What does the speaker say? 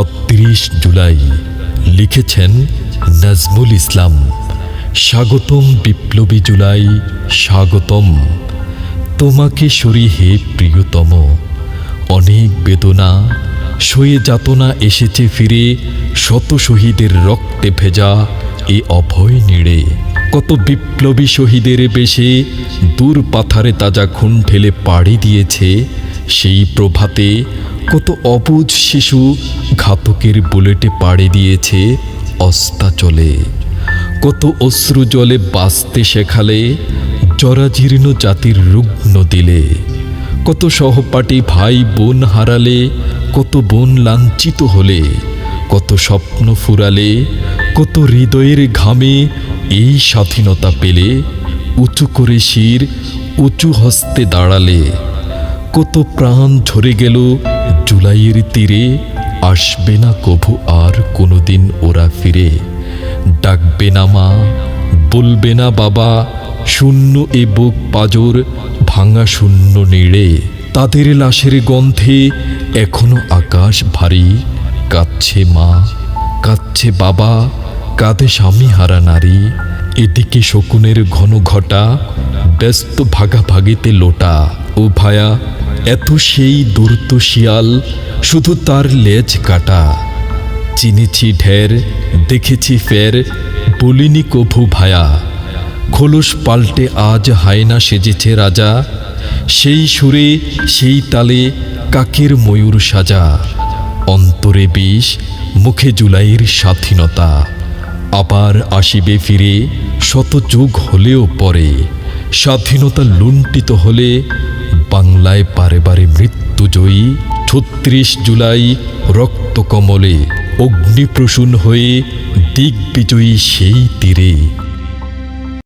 ছত্রিশ জুলাই লিখেছেন নাজমুল ইসলাম। স্বাগতম বিপ্লবী জুলাই, স্বাগতম। তোমাকে সরি হে প্রিয়তম। অনেক বেদনা, সয়ে যাতনা এসেছে ফিরে, শত শহীদের রক্তে ভেজা এ অভয় নিড়ে। কত বিপ্লবী শহীদের বেশে দূর পাথারে তাজা খুন ঠেলে পাড়ি দিয়েছে সেই প্রভাতে, কত অবুজ শিশু ঘাতকের বুলেটে পাড়ি দিয়েছে অস্তাচলে কত অশ্রু জলে বাঁচতে শেখালে, জরাজীর্ণ জাতির রুগ্ন দিলে। কত সহপাঠী ভাই বোন হারালে, কত বোন লাঞ্ছিত হলে। কত স্বপ্ন ফুরালে, কত হৃদয়ের ঘামে এই স্বাধীনতা পেলে। উঁচু করে শির, উঁচু হস্তে দাঁড়ালে। কত প্রাণ ঝরে গেল জুলাইয়ের তীরে। আসবে না কভু আর কোনোদিন ওরা ফিরে। ডাকবে না মা, বলবে না বাবা, শূন্য এ বুক পাজর, ভাঙা শূন্য নেড়ে। তাদের লাশের গন্ধে এখনও আকাশ ভারী। কাচ্ছে মা কাচ্ছে বাবা কাঁধে স্বামী হারা নারী। এদিকে শকুনের ঘন ঘটা, ব্যস্ত ভাগাভাগিতে লোটা। ও ভায়া এত সেই দূরত শিয়াল, শুধু তার লেজ কাটা। চিনেছি ঢের, দেখেছি ফের, বলিনি কভু ভায়া। খোলস পাল্টে আজ হায়না সেজেছে রাজা। সেই সুরে, সেই তালে কাকের ময়ূর সাজা। অন্তরে বিষ, মুখে জুলাইয়ের স্বাধীনতা। আবার আসিবে ফিরে, শত যুগ হলেও পরে। স্বাধীনতা লুণ্ঠিত হলে বাংলায় বারে বারে মৃত্যুজয়ী ছত্রিশ জুলাই রক্তকমলে অগ্নিপ্রসূন হয়ে দিগ্বিজয়ী সেই তীরে।